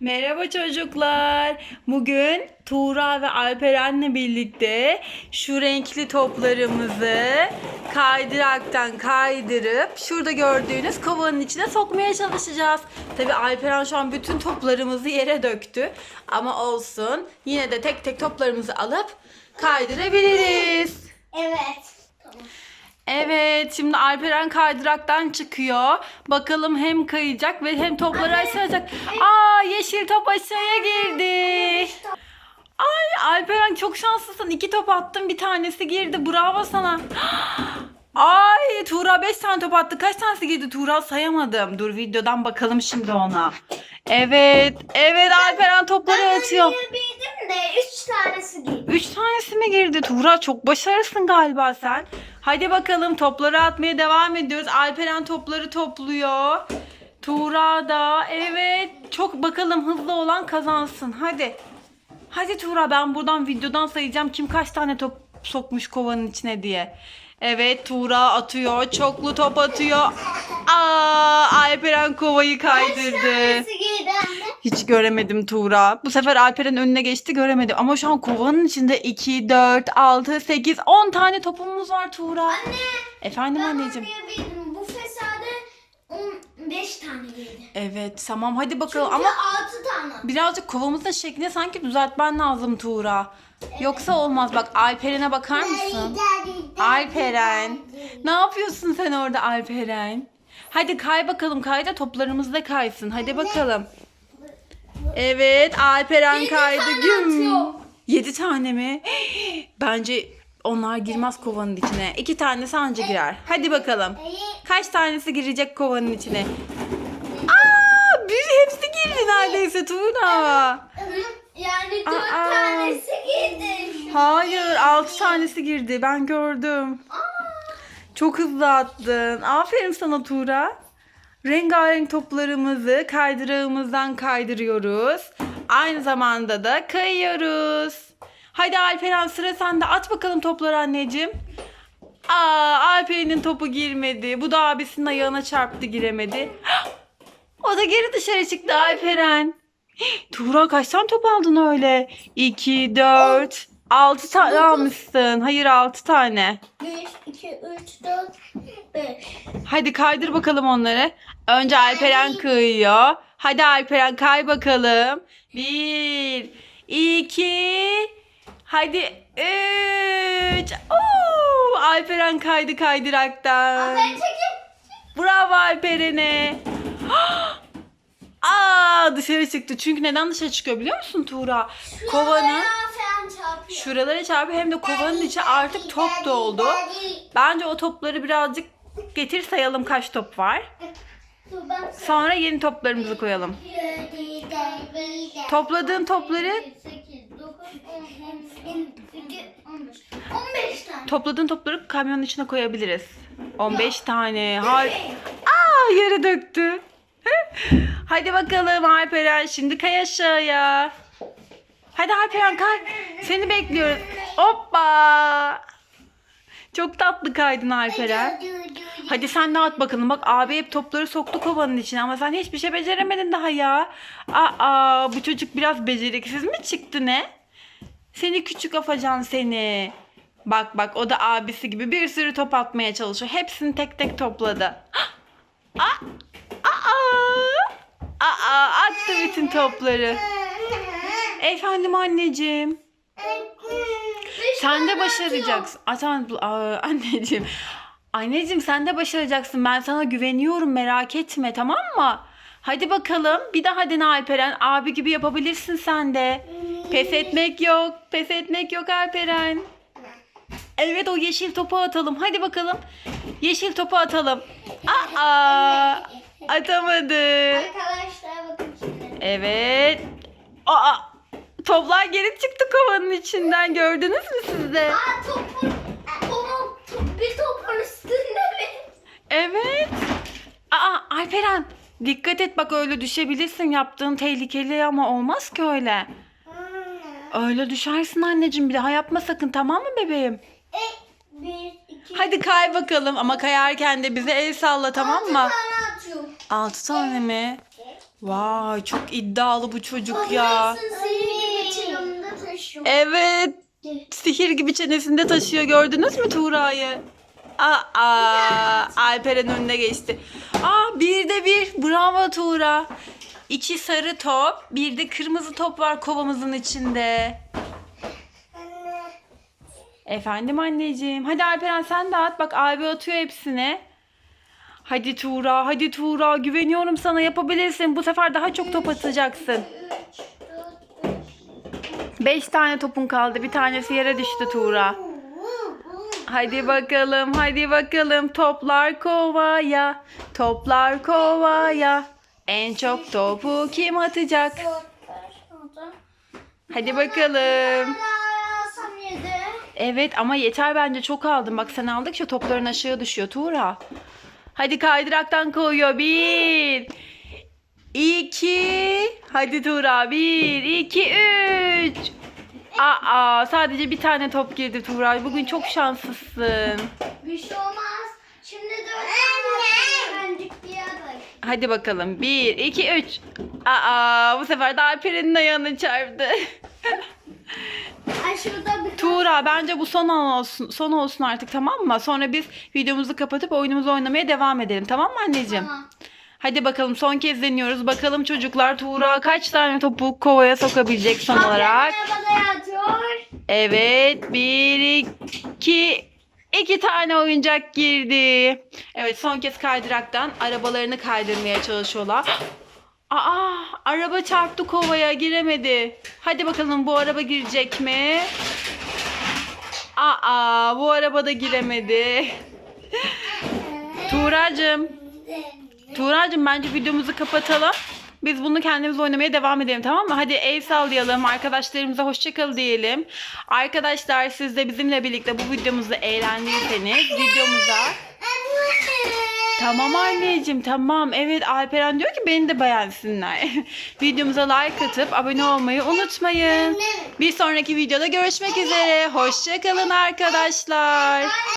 Merhaba çocuklar. Bugün Tuğra ve Alperen'le birlikte şu renkli toplarımızı kaydıraktan kaydırıp şurada gördüğünüz kovanın içine sokmaya çalışacağız. Tabi Alperen şu an bütün toplarımızı yere döktü. Ama olsun. Yine de tek tek toplarımızı alıp kaydırabiliriz. Evet. Tamam. Evet, şimdi Alperen kaydıraktan çıkıyor. Bakalım hem kayacak ve hem topları aşacak. Aa, yeşil top aşağıya girdi. Ay, Alperen çok şanslısın. İki top attın, bir tanesi girdi. Bravo sana. Ay, Tuğra 5 tane top attı. Kaç tanesi girdi Tuğra sayamadım. Dur videodan bakalım şimdi ona. Evet, evet Alperen topları atıyor. De üç tanesi girdi. Üç tanesi mi girdi? Tuğra çok başarılısın galiba sen. Hadi bakalım topları atmaya devam ediyoruz. Alperen topları topluyor. Tuğra da evet. Çok bakalım hızlı olan kazansın. Hadi. Hadi Tuğra ben buradan videodan sayacağım kim kaç tane top sokmuş kovanın içine diye. Evet Tuğra atıyor. Çoklu top atıyor. Aa, Alperen kovayı kaydırdı. Tanesi girdi. Hiç göremedim Tuğra. Bu sefer Alper'in önüne geçti göremedim. Ama şu an kovanın içinde 2, 4, 6, 8, 10 tane topumuz var Tuğra. Anne. Efendim Ben anneciğim. Bu fesade 15 tane girdi. Evet tamam hadi bakalım Çünkü ama 6 tane. birazcık kovamızın şeklini sanki düzeltmen lazım Tuğra. Yoksa olmaz. Bak Alperen'e bakar mısın? Alperen. Ne yapıyorsun sen orada Alperen? Hadi kay bakalım kay da toplarımız da kaysın. Hadi bakalım. Evet Alperen Yedi kaydı. tane Güm. atıyor. 7 tane mi? Bence onlar girmez kovanın içine. 2 tanesi anca girer. Hadi bakalım. Kaç tanesi girecek kovanın içine? Aa, bir hepsi girdi neredeyse Tuğra. Yani 4 Aa. tanesi girdi. Hayır 6 tanesi girdi. Ben gördüm. Çok hızlı attın. Aferin sana Tuğra. Rengarenk toplarımızı kaydırağımızdan kaydırıyoruz. Aynı zamanda da kayıyoruz. Hadi Alperen sıra sende. At bakalım topları anneciğim. Aa, Alperen'in topu girmedi. Bu da abisinin ayağına çarptı giremedi. O da geri dışarı çıktı Alperen. Tuğra kaç tane top aldın öyle? 2, 4, 6 tane almışsın. Hayır 6 tane. 1, 2, 3, 4, 5. Hadi kaydır bakalım onları. Önce Alperen kıyıyor. Hadi Alperen kay bakalım. 1, 2, hadi 3. Oo, Alperen kaydı kaydıraktan. Ben çekeyim. Bravo Alperen'e. Aa dışarı çıktı. Çünkü neden dışarı çıkıyor biliyor musun Tuğra? Kovanın Şuraya falan çarpıyor. şuralara çarpıyor hem de kovanın içi artık top doldu. Bence o topları birazcık getir sayalım kaç top var. Sonra yeni toplarımızı koyalım. Topladığın topları 8, 9, 10, 11, 15. 15 tane. topladığın topları kamyonun içine koyabiliriz. 15 tane. Har Aa yere döktü. Hadi bakalım Alperen şimdi kay aşağıya. Hadi Alperen kay. Seni bekliyoruz. Hoppa. Çok tatlı kaydın Alperen. Hadi sen de at bakalım. Bak abi hep topları soktu kovanın içine ama sen hiçbir şey beceremedin daha ya. Aa bu çocuk biraz beceriksiz mi çıktı ne? Seni küçük afacan seni. Bak bak o da abisi gibi bir sürü top atmaya çalışıyor. Hepsini tek tek topladı. Aa, aa, aa, attı bütün topları. Efendim anneciğim. Sen de başaracaksın. Aa, anneciğim. Anneciğim sen de başaracaksın. Ben sana güveniyorum merak etme tamam mı? Hadi bakalım. Bir daha dene Alperen. Abi gibi yapabilirsin sen de. Pes etmek yok. Pes etmek yok Alperen. Evet o yeşil topu atalım. Hadi bakalım. Yeşil topu atalım. Aa! Atamadı. Arkadaşlar bakın şimdi. Evet. Aa! Toplar geri çıktı kovanın içinden. Gördünüz mü siz de? Aa topun, topun, top, bir mi? Evet. Aa Alperen dikkat et bak öyle düşebilirsin. Yaptığın tehlikeli ama olmaz ki öyle. Öyle düşersin anneciğim bir daha yapma sakın tamam mı bebeğim? E, Bir, iki, Hadi kay bakalım ama kayarken de bize el salla tamam mı? tane atıyorum. 6 tane mi? Vay çok iddialı bu çocuk ya. Taşıyorum. Evet. Sihir gibi çenesinde taşıyor. Gördünüz mü Tuğra'yı? Aa, Alperen önüne geçti. Aa, bir de bir. Bravo Tuğra. İki sarı top, bir de kırmızı top var kovamızın içinde. Anne. Efendim anneciğim. Hadi Alperen sen de at. Bak abi atıyor hepsini. Hadi Tuğra, hadi Tuğra. Güveniyorum sana yapabilirsin. Bu sefer daha çok top atacaksın. Beş tane topun kaldı. Bir tanesi yere düştü Tuğra. Hadi bakalım, hadi bakalım. Toplar kovaya, toplar kovaya. En çok topu kim atacak? Hadi bakalım. Evet ama yeter bence çok aldın. Bak sen aldıkça topların aşağı düşüyor Tuğra. Hadi kaydıraktan koyuyor. Bir, iki. Hadi Tuğra. Bir, iki, üç. Aa sadece bir tane top girdi Tuğra. Bugün çok şanslısın. Bir şey olmaz. Şimdi dört tane bak. Hadi bakalım. Bir, iki, üç. Aa bu sefer de Alperen'in ayağını çarptı. Ay şurada bir Tuğra bence bu son olsun, son olsun artık tamam mı? Sonra biz videomuzu kapatıp oyunumuzu oynamaya devam edelim tamam mı anneciğim? Tamam. Hadi bakalım son kez deniyoruz. Bakalım çocuklar Tuğra kaç tane topu kovaya sokabilecek son olarak. Evet bir iki iki tane oyuncak girdi. Evet son kez kaydıraktan arabalarını kaydırmaya çalışıyorlar. Aa araba çarptı kovaya giremedi. Hadi bakalım bu araba girecek mi? Aa bu araba da giremedi. Tuğracığım Tuğracığım bence videomuzu kapatalım. Biz bunu kendimiz oynamaya devam edelim tamam mı? Hadi el sallayalım. Arkadaşlarımıza hoşçakal diyelim. Arkadaşlar siz de bizimle birlikte bu videomuzu eğlendiyseniz videomuza Tamam anneciğim tamam. Evet Alperen diyor ki beni de beğensinler. Videomuza like atıp abone olmayı unutmayın. Bir sonraki videoda görüşmek üzere. Hoşçakalın arkadaşlar.